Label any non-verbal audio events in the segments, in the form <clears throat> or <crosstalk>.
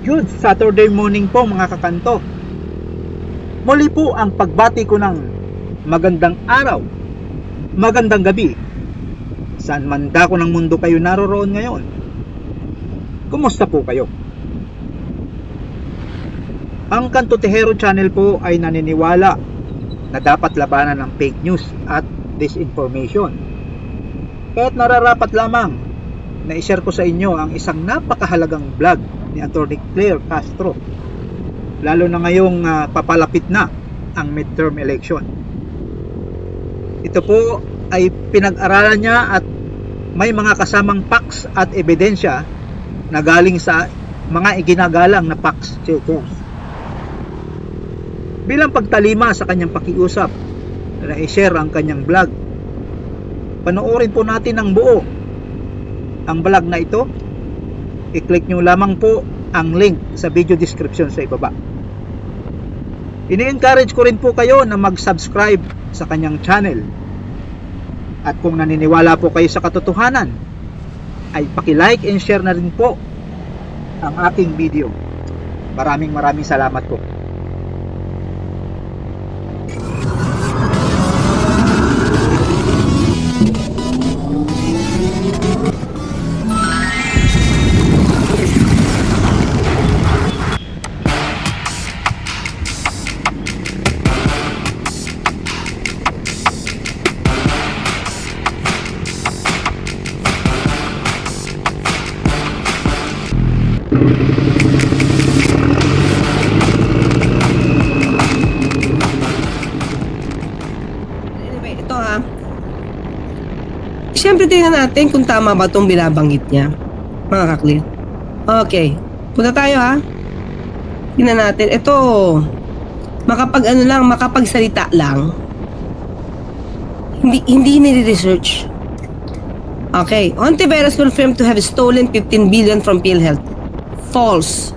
Good Saturday morning po mga kakanto. Muli po ang pagbati ko ng magandang araw, magandang gabi. Saan man dako ng mundo kayo naroroon ngayon? Kumusta po kayo? Ang Kanto Tejero channel po ay naniniwala na dapat labanan ng fake news at disinformation. Kaya't nararapat lamang na i-share ko sa inyo ang isang napakahalagang vlog ni Atty. Claire Castro lalo na ngayong ah, papalapit na ang midterm election. Ito po ay pinag-aralan niya at may mga kasamang facts at ebidensya na galing sa mga iginagalang na facts checkers. Bilang pagtalima sa kanyang pakiusap na i-share ang kanyang vlog, panoorin po natin ang buo ang vlog na ito, i-click nyo lamang po ang link sa video description sa ibaba. Ini-encourage ko rin po kayo na mag-subscribe sa kanyang channel. At kung naniniwala po kayo sa katotohanan, ay paki-like and share na rin po ang aking video. Maraming maraming salamat po. Ito ha. Siyempre tingnan natin kung tama ba itong binabanggit niya. Mga kaklir. Okay. Punta tayo ha. Tingnan natin. Ito, makapag ano lang, makapagsalita lang. Hindi, hindi nire-research. Okay. Ontiveros confirmed to have stolen 15 billion from PhilHealth. False.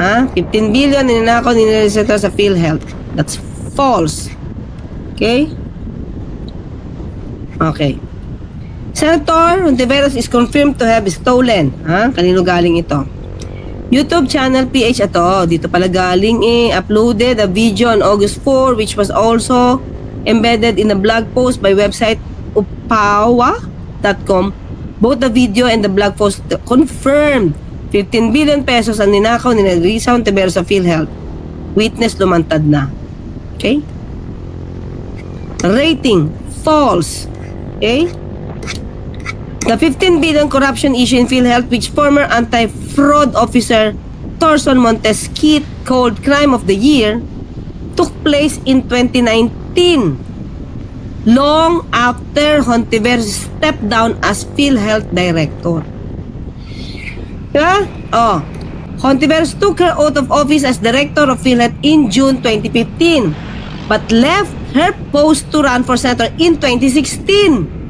Ha? 15 billion ninanakaw ni Reseta sa PhilHealth. That's false. Okay? Okay. Senator Ontiveros is confirmed to have stolen. Ha? Kanino galing ito? YouTube channel PH ito. Dito pala galing eh. Uploaded a video on August 4 which was also embedded in a blog post by website upawa.com. Both the video and the blog post confirmed 15 billion pesos ang ninakaw ni Risa Ontiveros sa PhilHealth. Witness lumantad na. Okay? Rating, false. Okay? The 15 billion corruption issue in PhilHealth which former anti-fraud officer Torson Montesquit called crime of the year took place in 2019 long after Hontiveros stepped down as PhilHealth director. Diba? Oh. Hontiveros took her oath of office as director of PhilHealth in June 2015 but left her post to run for senator in 2016.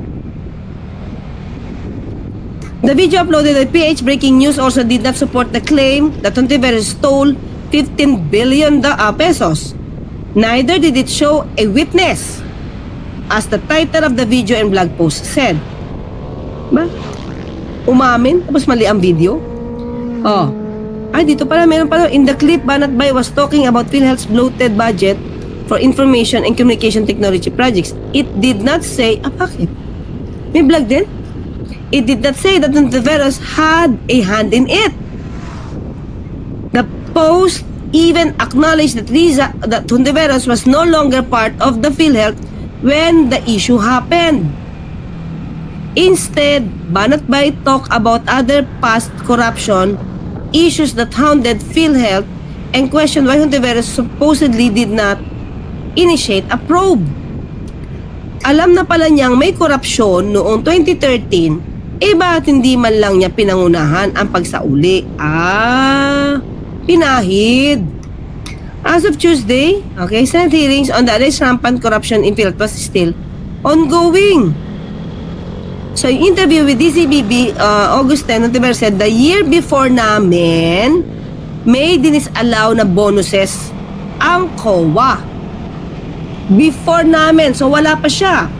The video uploaded by PH Breaking News also did not support the claim that Hontiveros stole 15 billion ah, pesos. Neither did it show a witness, as the title of the video and blog post said. Ba? Umamin, tapos mali ang video? Oh. Ay, dito pala, meron pala. In the clip, Banat Bay was talking about PhilHealth's bloated budget for information and communication technology projects. It did not say, ah, bakit? May vlog din? It did not say that Ontiveros had a hand in it. The post even acknowledged that Riza, that Hontiveros was no longer part of the PhilHealth when the issue happened. Instead, Banat Bay talk about other past corruption issues that hounded PhilHealth and questioned why Hontiveros supposedly did not initiate a probe. Alam na pala niyang may korupsyon noong 2013, eh bakit hindi man lang niya pinangunahan ang pagsauli? Ah, pinahid. As of Tuesday, okay, Senate hearings on the alleged rampant corruption in PhilHealth was still ongoing. So, yung interview with DCBB, uh, August 10, Ontiveros said, the year before namin, may dinisallow na bonuses ang COA. Before namin, so wala pa siya.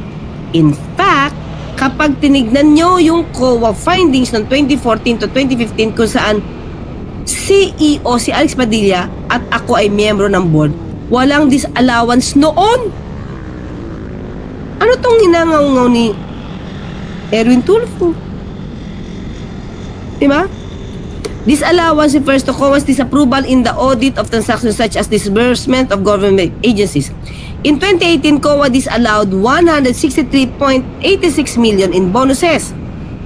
In fact, kapag tinignan nyo yung COA findings ng 2014 to 2015 kung saan CEO si Alex Padilla at ako ay miyembro ng board, walang disallowance noon. Ano tong hinangaw ni Erwin Tulfo? Diba? Disallowance refers to COA's disapproval in the audit of transactions such as disbursement of government agencies. In 2018, COA disallowed 163.86 million in bonuses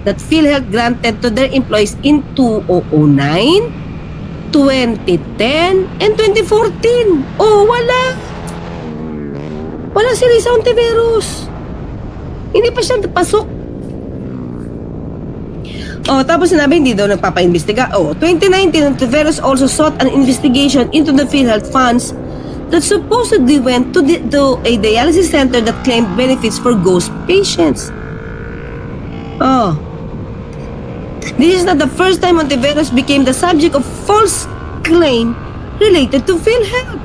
that PhilHealth granted to their employees in 2009, 2010, and 2014. Oh, wala. Wala si Risa Ontiveros. Hindi pa siya pasok. Oh, tapos sinabi hindi daw nagpapa-imbestiga. Oh, 2019, Ontiveros also sought an investigation into the PhilHealth funds that supposedly went to, the, to a dialysis center that claimed benefits for ghost patients. Oh. This is not the first time Ontiveros became the subject of false claim related to PhilHealth.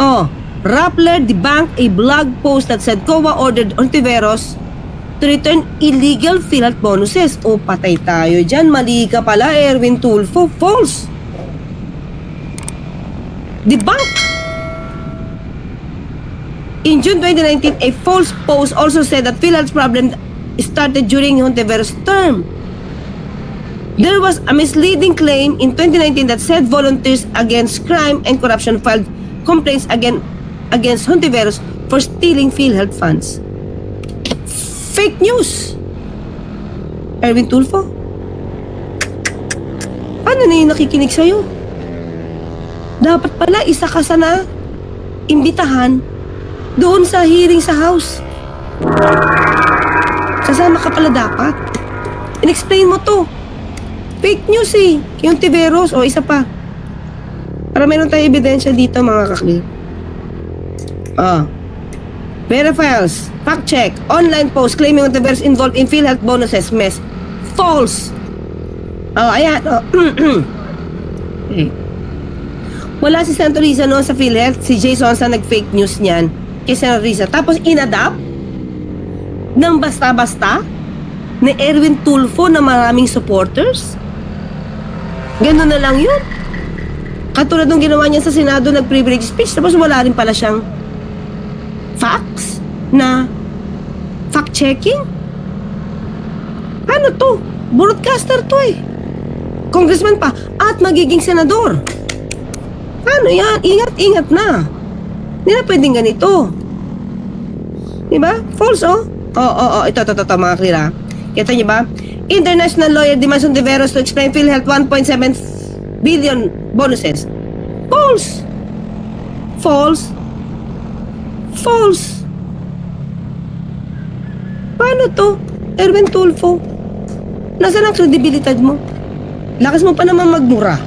Oh, Rappler debunked a blog post that said COA ordered Ontiveros to return illegal PhilHealth bonuses. O patay tayo dyan, mali ka pala Erwin Tulfo, false. Debunk. In June 2019, a false post also said that PhilHealth's problem started during Ontiveros' term. There was a misleading claim in 2019 that said volunteers against crime and corruption filed complaints again, against Hontiveros for stealing PhilHealth funds. Fake news! Erwin Tulfo? Paano na yung nakikinig sa'yo? Dapat pala isa ka sana imbitahan doon sa hearing sa house. Kasama ka pala dapat. In-explain mo to. Fake news eh. Yung Tiveros o isa pa. Para meron tayong ebidensya dito mga kakli. Ah. Verifiles. Fact check. Online post claiming Ontiveros involved in PhilHealth bonuses. Mess. False. Oh, ayan. Oh. <clears throat> eh. Wala si Santo Risa noon sa PhilHealth. Si Jason sa nag-fake news niyan. Kay Santo Risa. Tapos inadapt ng basta-basta ni Erwin Tulfo na maraming supporters. Ganun na lang yun. Katulad nung ginawa niya sa Senado, nag-privilege speech, tapos wala rin pala siyang facts na fact-checking. Ano to? Broadcaster to eh. Congressman pa at magiging senador. Ano yan? Ingat-ingat na. Hindi na pwedeng ganito. Diba? False oh. Oo, oo, oo. Ito, ito, ito, ito mga klira. Kita niyo ba? International lawyer demands on Tiveros to explain PhilHealth 1.7 billion bonuses. False. False. False. Paano to? Erwin Tulfo. Nasaan ang kredibilidad mo? Lakas mo pa naman magmura.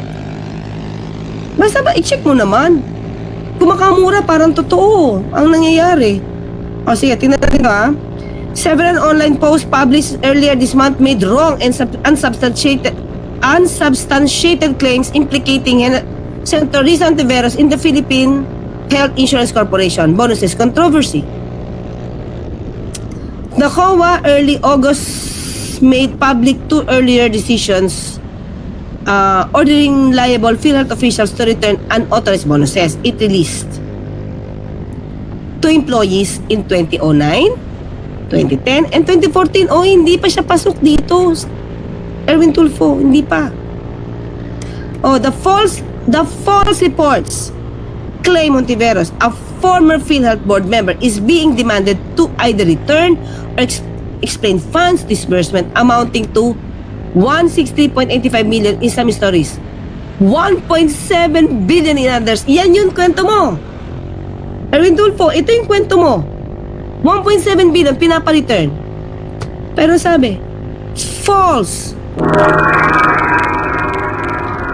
Basta ba, i-check mo naman. Kung makamura, parang totoo ang nangyayari. O sige, tingnan natin ha. Several online posts published earlier this month made wrong and sub- unsubstantiated unsubstantiated claims implicating Senator Risa Ontiveros in the Philippine Health Insurance Corporation bonuses controversy. The COA early August made public two earlier decisions uh, ordering liable PhilHealth officials to return unauthorized bonuses it released to employees in 2009 2010 and 2014. Oh, hindi pa siya pasok dito. Erwin Tulfo, hindi pa. Oh, the false the false reports claim Montiveros, a former PhilHealth board member, is being demanded to either return or ex- explain funds disbursement amounting to 160.85 million in some stories. 1.7 billion in others. Yan yung kwento mo. Erwin Tulfo, ito yung kwento mo. 1.7 billion pinapa-return. Pero sabi, false.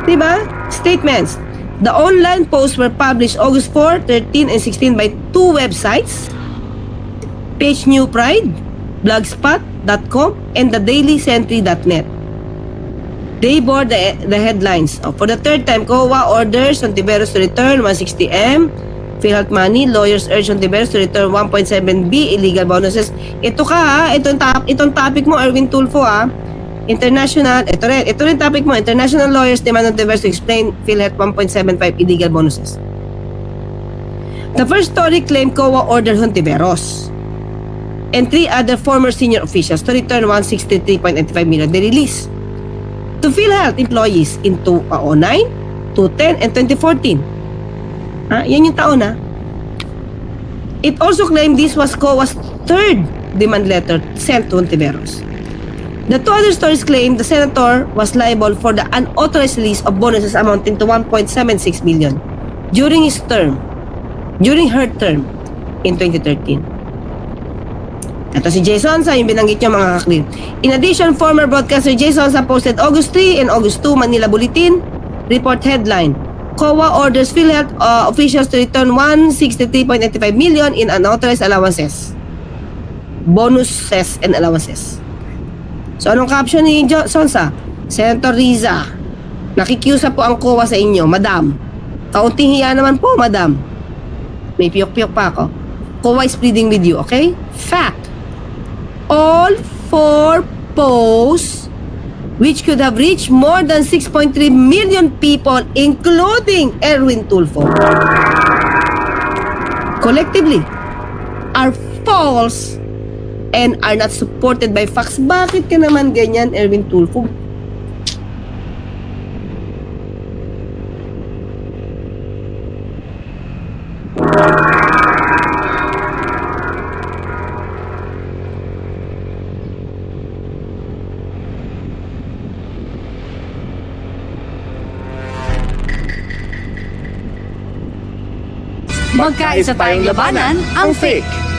Diba? Statements. The online posts were published August 4, 13, and 16 by two websites. Page New Pride, blogspot.com, and the dailysentry.net. They bore the, the headlines. Oh, for the third time, COA orders on Tiberos to return 160M. PhilHealth money, lawyers urge on Tiberos to return 1.7B illegal bonuses. Ito ka ha, itong, tap, itong topic mo, Erwin Tulfo ha. International, ito rin, ito rin topic mo, international lawyers demand on Ontiveros to explain PhilHealth 1.75 illegal bonuses. The first story claimed COA ordered Hontiveros and three other former senior officials to return 163.95 million they released to PhilHealth employees in 2009, 2010, and 2014. Ah, yan yung taon na. It also claimed this was COA's third demand letter sent to Hontiveros. The two other stories claim the senator was liable for the unauthorized release of bonuses amounting to 1.76 million during his term, during her term in 2013. Ito si Jason sa yung binanggit niyo mga kaklir. In addition, former broadcaster Jason sa posted August 3 and August 2 Manila Bulletin report headline COA orders PhilHealth uh, officials to return 163.85 million in unauthorized allowances. Bonuses and allowances. So anong caption ni Jo- Sonsa? Senator Riza, nakikiusa po ang COA sa inyo, madam. Kaunting hiya naman po, madam. May piyok-piyok pa ako. COA is pleading with you, okay? Fact. All four posts which could have reached more than 6.3 million people including Erwin Tulfo collectively are false and are not supported by facts. Bakit ka naman ganyan, Erwin Tulfo? Magkaisa tayong labanan ang fake.